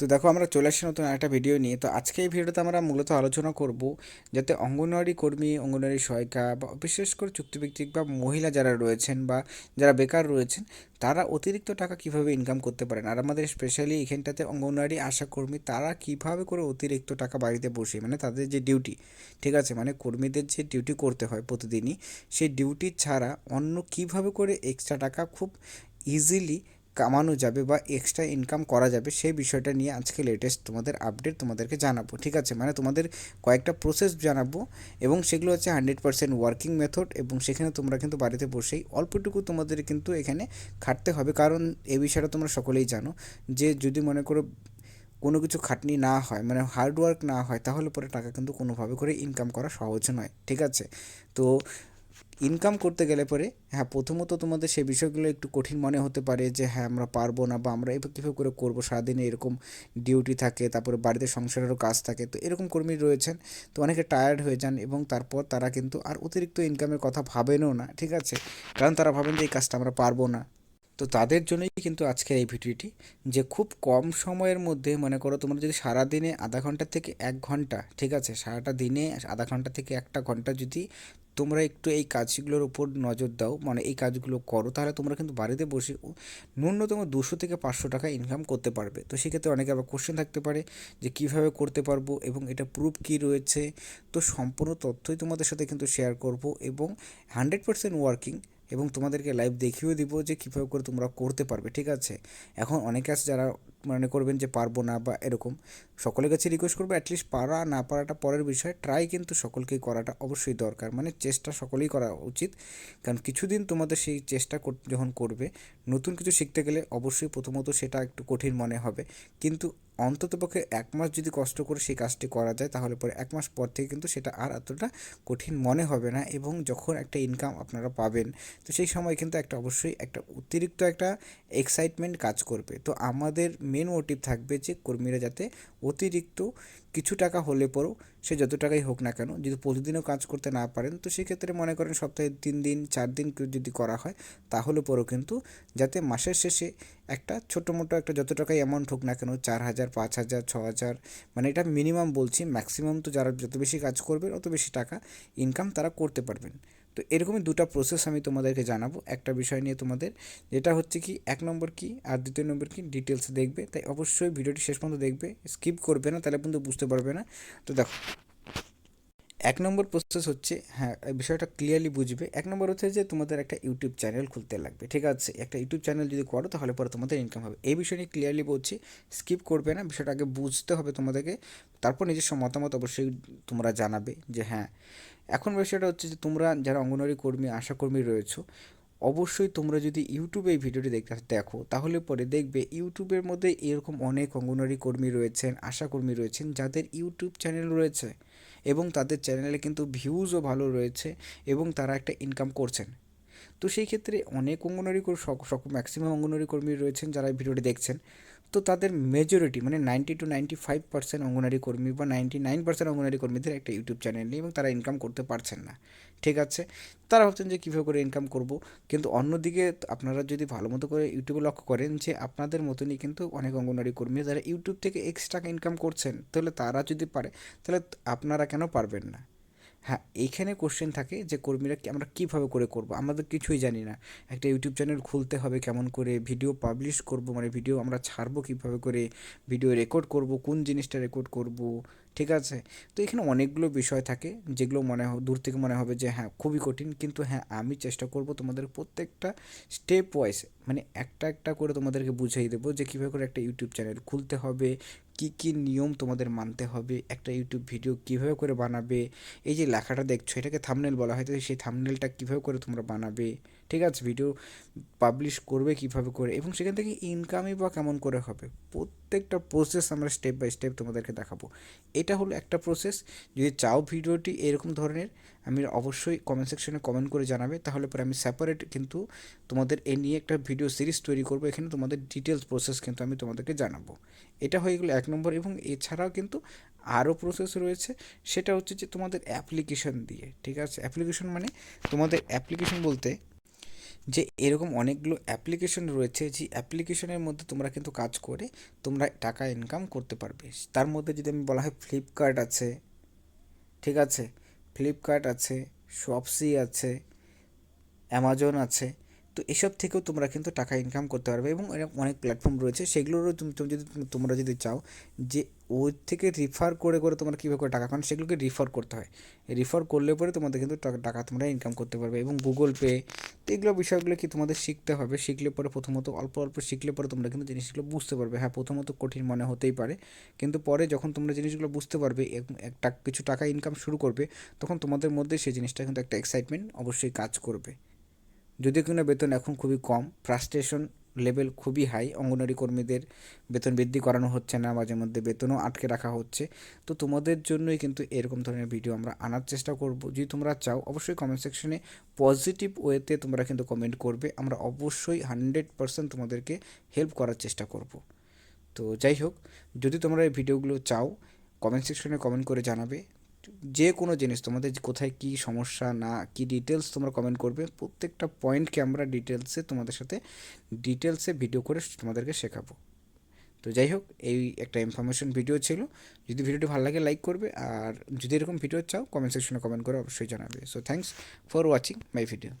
তো দেখো আমরা চলে আসছি নতুন একটা ভিডিও নিয়ে। তো আজকে এই ভিডিওতে আমরা মূলত আলোচনা করব যাতে অঙ্গনওয়াড়ি কর্মী, অঙ্গনওয়াড়ি সহায়িকা বা বিশেষ করে চুক্তিভিত্তিক বা মহিলা যারা রয়েছেন বা যারা বেকার রয়েছেন, তারা অতিরিক্ত টাকা কীভাবে ইনকাম করতে পারেন? আর আমাদের স্পেশালি এখানটাতে অঙ্গনওয়াড়ি আশাকর্মী তারা কীভাবে করে অতিরিক্ত টাকা বাড়িতে বসে মানে তাদের যে ডিউটি ঠিক আছে? মানে কর্মীদের যে ডিউটি করতে হয় প্রতিদিনই, সেই ডিউটি ছাড়া অন্য কীভাবে করে এক্সট্রা টাকা খুব ইজিলি কামানো যাবে বা এক্সট্রা ইনকাম করা যাবে, সেই বিষয়টা নিয়ে আজকে লেটেস্ট তোমাদের আপডেট তোমাদেরকে জানাব, ঠিক আছে? মানে তোমাদের কয়েকটা প্রসেস জানাব এবং সেগুলো হচ্ছে হান্ড্রেড পার্সেন্ট ওয়ার্কিং মেথড এবং সেখানে তোমরা কিন্তু বাড়িতে বসেই অল্পটুকু তোমাদের কিন্তু এখানে খাটতে হবে। কারণ এই বিষয়টা তোমরা সকলেই জানো যে যদি মনে করো কোনো কিছু খাটনি না হয় মানে হার্ড ওয়ার্ক না হয়, তাহলে পরে টাকা কিন্তু কোনোভাবে করে ইনকাম করা সহজ নয়, ঠিক আছে? তো ইনকাম করতে গেলে পরে হ্যাঁ প্রথমত তোমাদের সেই বিষয়গুলো একটু কঠিন মনে হতে পারে যে হ্যাঁ আমরা পারব না বা আমরা এবার কীভাবে করে করব? সারাদিনে এরকম ডিউটি থাকে, তারপরে বাড়িতে সংসারেরও কাজ থাকে। তো এরকম কর্মী রয়েছেন, তো অনেকে টায়ার্ড হয়ে যান এবং তারপর তারা কিন্তু আর অতিরিক্ত ইনকামের কথা ভাবেনও না, ঠিক আছে? কারণ তারা ভাবেন যে, এই কাজটা আমরা পারব না। তো তাদের জন্যই কিন্তু আজকের এই ভিডিওটি, যে খুব কম সময়ের মধ্যে, মনে করো তোমরা যদি সারাদিনে আধা ঘণ্টা থেকে এক ঘণ্টা, ঠিক আছে? সারাটা দিনে আধা ঘণ্টা থেকে একটা ঘণ্টা যদি তোমরা একটু এই কাজগুলোর উপর নজর দাও মানে এই কাজগুলো করো, তাহলে তোমরা কিন্তু বাড়িতে বসে ন্যূনতম দুশো থেকে পাঁচশো টাকা ইনকাম করতে পারবে। তো সেক্ষেত্রে অনেকে আবার কোশ্চেন থাকতে পারে যে কীভাবে করতে পারব এবং এটা প্রুফ কী রয়েছে? তো সম্পূর্ণ তথ্যই তোমাদের সাথে কিন্তু শেয়ার করব এবং হান্ড্রেড পার্সেন্ট ওয়ার্কিং এবং তোমাদেরকে লাইভ দেখিয়েও দিব যে কীভাবে করে তোমরা করতে পারবে, ঠিক আছে? এখন অনেকে আছে যারা মনে করবেন যে পারব না বা এরকম। সকলের কাছে রিকোয়েস্ট করব অ্যাটলিস্ট পারা না পারাটা পরের বিষয়। ট্রাই কিন্তু সকলকেই করাটা অবশ্যই দরকার। মানে চেষ্টা সকলেই করা উচিত। কারণ কিছুদিন তোমাদের সেই চেষ্টা যখন করবে, নতুন কিছু শিখতে গেলে অবশ্যই প্রথমত সেটা একটু কঠিন মনে হবে। কিন্তু অন্ততপক্ষে এক মাস যদি কষ্ট করে সেই কাজটি করা যায়, তাহলে পরে এক মাস পর থেকে কিন্তু সেটা আর এতটা কঠিন মনে হবে না এবং যখন একটা ইনকাম আপনারা পাবেন, তো সেই সময় কিন্তু একটা অবশ্যই একটা অতিরিক্ত একটা এক্সাইটমেন্ট কাজ করবে। তো আমাদের মেন মোটিভ থাকবে যে কর্মীরা যাতে অতিরিক্ত কিছু টাকা হলে পরেও সে যত টাকাই হোক না কেন, যদি প্রতিদিনও কাজ করতে না পারেন, তো সেক্ষেত্রে মনে করেন সপ্তাহে তিন দিন, চার দিন যদি করা হয়, তাহলে পরেও কিন্তু যাতে মাসের শেষে একটা ছোটো মোটো একটা যত টাকাই অ্যামাউন্ট হোক না কেন, চার হাজার, পাঁচ হাজার, ছ হাজার মানে এটা মিনিমাম বলছি ম্যাক্সিমাম তো যারা যত বেশি কাজ করবেন, অত বেশি টাকা ইনকাম তারা করতে পারবেন। তো এরকমই দুটো প্রসেস আমি তোমাদেরকে জানাব। একটা বিষয় নিয়ে তোমাদের, যেটা হচ্ছে কি, এক নম্বর কি আর দ্বিতীয় নম্বর কি ডিটেলস দেখবে, তাই অবশ্যই ভিডিওটি শেষ পর্যন্ত দেখবে স্কিপ করবে না, তাহলে কিন্তু বুঝতে পারবে না। তো দেখো, এক নম্বর প্রসেস হচ্ছে হ্যাঁ বিষয়টা ক্লিয়ারলি বুঝবে। এক নম্বর হচ্ছে যে তোমাদের একটা ইউটিউব চ্যানেল খুলতে লাগবে, ঠিক আছে? একটা ইউটিউব চ্যানেল যদি করো, তাহলে পরে তোমাদের ইনকাম হবে। এই বিষয় নিয়ে ক্লিয়ারলি বলছি স্কিপ করবে না, বিষয়টা আগে বুঝতে হবে তোমাদেরকে। তারপর নিজস্ব মতামত অবশ্যই তোমরা জানাবে যে হ্যাঁ। এখন বিষয়টা হচ্ছে যে তোমরা যারা অঙ্গনওয়াড়ি কর্মী, আশাকর্মী রয়েছো অবশ্যই তোমরা যদি ইউটিউবে এই ভিডিওটি দেখতে দেখো, তাহলে পরে দেখবে ইউটিউবের মধ্যে এরকম অনেক অঙ্গনওয়াড়ি কর্মী রয়েছেন আশাকর্মী রয়েছেন, যাদের ইউটিউব চ্যানেল রয়েছে এবং তাদের চ্যানেলে কিন্তু ভিউজও ভালো রয়েছে এবং তারা একটা ইনকাম করছেন। তো সেই ক্ষেত্রে অনেক অঙ্গনওয়াড়ি ম্যাক্সিমাম অঙ্গনওয়াড়ি কর্মী রয়েছেন যারা ভিডিওটি দেখছেন। তো তাদের মেজরিটি মানে ninety two ninety five percent অঙ্গনারী কর্মী বা নাইনটি নাইন পার্সেন্ট অঙ্গনারী কর্মীদের একটা ইউটিউব চ্যানেল নেই এবং তারা ইনকাম করতে পারছেন না। ঠিক আছে? তারা ভাবছেন যে কীভাবে করে ইনকাম করব? কিন্তু অন্যদিকে আপনারা যদি ভালো মতো করে ইউটিউবে লক্ষ্য করেন যে আপনাদের মতনই কিন্তু অনেক অঙ্গনওয়াড়ি কর্মী যারা ইউটিউব থেকে এক্সট্রা ইনকাম করছেন, তাহলে তারা যদি পারে, তাহলে আপনারা কেন পারবেন না? হ্যাঁ এইখানে কোশ্চেন থাকে যে কর্মীরা আমরা কীভাবে করে করব? আমাদের কিছুই জানি না। একটা ইউটিউব চ্যানেল খুলতে হবে, কেমন করে ভিডিও পাবলিশ করব? মানে ভিডিও আমরা ছাড়বো কীভাবে করে? ভিডিও রেকর্ড করব, কোন জিনিসটা রেকর্ড করব? ঠিক আছে? তো এখানে অনেকগুলো বিষয় থাকে যেগুলো মনে দূর থেকে মনে হবে যে হ্যাঁ খুবই কঠিন। কিন্তু হ্যাঁ আমি চেষ্টা করব তোমাদের প্রত্যেকটা স্টেপ ওয়াইজ মানে একটা একটা করে তোমাদেরকে বুঝিয়ে দেবো যে কীভাবে করে একটা ইউটিউব চ্যানেল খুলতে হবে, কী কী নিয়ম তোমাদের মানতে হবে, একটা ইউটিউব ভিডিও কীভাবে করে বানাবে, এই যে লেখাটা দেখছ, এটাকে থামনেল বলা হয়, তো সেই থামনেলটা কীভাবে করে তোমরা বানাবে? ঠিক আছে ভিডিও পাবলিশ করবে কীভাবে করে এবং সেখান থেকে ইনকামই বা কেমন করে হবে? প্রত্যেকটা প্রসেস আমরা স্টেপ বাই স্টেপ তোমাদেরকে দেখাবো। এটা হলো একটা প্রসেস যদি চাও ভিডিওটি এরকম ধরনের, আমি অবশ্যই কমেন্ট সেকশনে কমেন্ট করে জানাবে। তাহলে পরে আমি সেপারেট কিন্তু তোমাদের এ নিয়ে একটা ভিডিও সিরিজ তৈরি করব। এখানে তোমাদের ডিটেলস প্রসেস কিন্তু আমি তোমাদেরকে জানাব। এটা হয়ে গেলো এক নম্বর এবং এছাড়াও কিন্তু আরও প্রসেস রয়েছে। সেটা হচ্ছে যে তোমাদের অ্যাপ্লিকেশন দিয়ে, ঠিক আছে? অ্যাপ্লিকেশন মানে তোমাদের অ্যাপ্লিকেশন বলতে যে এরকম অনেকগুলো অ্যাপ্লিকেশন রয়েছে, যে অ্যাপ্লিকেশনের মধ্যে তোমরা কিন্তু কাজ করে তোমরা টাকা ইনকাম করতে পারবে। তার মধ্যে যদি আমি বলা হয় ফ্লিপকার্ট আছে, ঠিক আছে? ফ্লিপকার্ট আছে শপসি আছে অ্যামাজন আছে তো এসব থেকেও তোমরা কিন্তু টাকা ইনকাম করতে পারবে এবং এরকম অনেক প্ল্যাটফর্ম রয়েছে। সেগুলোরও তুমি তুমি যদি তোমরা যদি চাও যে ওর থেকে রিফার করে করে তোমরা কীভাবে করে টাকা, কারণ সেগুলোকে রিফার করতে হয়। রিফার করলে পরে তোমাদের কিন্তু টাকা তোমরা ইনকাম করতে পারবে এবং গুগল পে তো এগুলো বিষয়গুলো কি তোমাদের শিখতে হবে? শিখলে পরে প্রথমত, অল্প অল্প শিখলে পরে তোমরা কিন্তু জিনিসগুলো বুঝতে পারবে। হ্যাঁ প্রথমত কঠিন মনে হতেই পারে। কিন্তু পরে যখন তোমরা জিনিসগুলো বুঝতে পারবে একটা, কিছু টাকা ইনকাম শুরু করবে, তখন তোমাদের মধ্যে সেই জিনিসটা কিন্তু একটা এক্সাইটমেন্ট অবশ্যই কাজ করবে। যদিও কিনা বেতন এখন খুবই কম ফ্রাস্ট্রেশন লেভেল খুবই হাই অঙ্গনওয়াড়ি কর্মীদের বেতন বৃদ্ধি করানো হচ্ছে না, মাঝে মধ্যে বেতনও আটকে রাখা হচ্ছে। তো তোমাদের জন্যই কিন্তু এরকম ধরনের ভিডিও আমরা আনার চেষ্টা করব। যদি তোমরা চাও, অবশ্যই কমেন্ট সেকশনে পজিটিভ ওয়েতে তোমরা কিন্তু কমেন্ট করবে। আমরা অবশ্যই হান্ড্রেড পার্সেন্ট তোমাদেরকে হেল্প করার চেষ্টা করব। তো যাই হোক, যদি তোমরা এই ভিডিওগুলো চাও কমেন্ট সেকশনে কমেন্ট করে জানাবে। যে কোনো জিনিস, তোমাদের কোথায় কি সমস্যা, না, কি ডিটেলস তোমরা কমেন্ট করবে, প্রত্যেকটা পয়েন্টকে আমরা ডিটেলসে তোমাদের সাথে ডিটেলসে ভিডিও করে তোমাদেরকে শেখাবো। তো যাই হোক, এই একটা ইনফরমেশন ভিডিও ছিল। যদি ভিডিওটি ভালো লাগে লাইক করবে, আর যদি এরকম ভিডিও চাও কমেন্ট সেকশনে কমেন্ট করে অবশ্যই জানাবে। So thanks for watching my video